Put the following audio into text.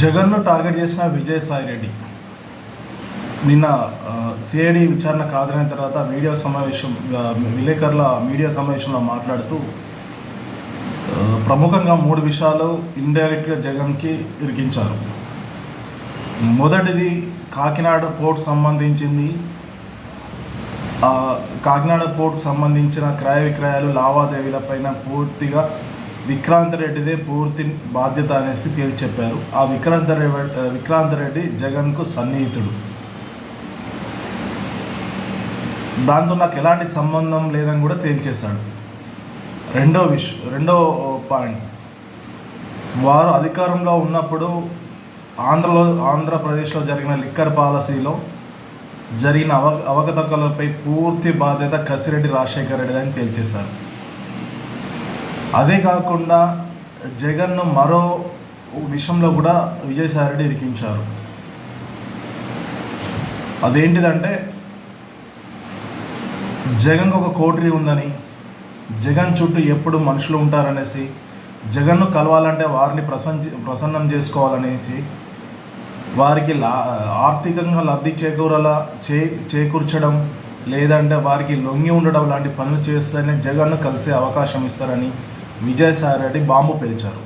జగన్ను టార్గెట్ చేసిన విజయసాయి రెడ్డి. నిన్న సిఐడి విచారణకు హాజరైన తర్వాత మీడియా సమావేశం విలేకరుల మీడియా సమావేశంలో మాట్లాడుతూ ప్రముఖంగా మూడు విషయాలు ఇండైరెక్ట్గా జగన్కి ఇరికించారు. మొదటిది కాకినాడ పోర్ట్ సంబంధించింది. కాకినాడ పోర్ట్ సంబంధించిన క్రయ విక్రయాలు లావాదేవీలపైన పూర్తిగా విక్రాంత్ రెడ్డిదే పూర్తి బాధ్యత అనేసి తేల్చి చెప్పారు. ఆ విక్రాంత రెడ్డి విక్రాంత్ రెడ్డి జగన్కు సన్నిహితుడు. దాంతో నాకు ఎలాంటి సంబంధం లేదని కూడా తేల్చేశాడు. రెండో విష్ రెండో పాయింట్. వారు అధికారంలో ఉన్నప్పుడు ఆంధ్రలో ఆంధ్రప్రదేశ్లో జరిగిన లిక్కర్ పాలసీలో జరిగిన అవ అవకతవకలపై పూర్తి బాధ్యత కసిరెడ్డి రాజశేఖర రెడ్డి అని తేల్చేశారు. అదే కాకుండా జగన్ను మరో విషయంలో కూడా విజయసాయి రెడ్డి ఇరికించారు. అదేంటిదంటే జగన్కు ఒక కోటరీ ఉందని జగన్ చుట్టూ ఎప్పుడు మనుషులు ఉంటారనేసి జగన్ను కలవాలంటే వారిని ప్రసన్న ప్రసన్నం చేసుకోవాలనేసి వారికి లా ఆర్థికంగా లబ్ధి చేకూరలా చే చేకూర్చడం లేదంటే వారికి లొంగి ఉండడం లాంటి పనులు చేస్తేనే జగన్ను కలిసే అవకాశం ఇస్తారని విజయసాయి రెడ్డి బాంబు పేల్చారు.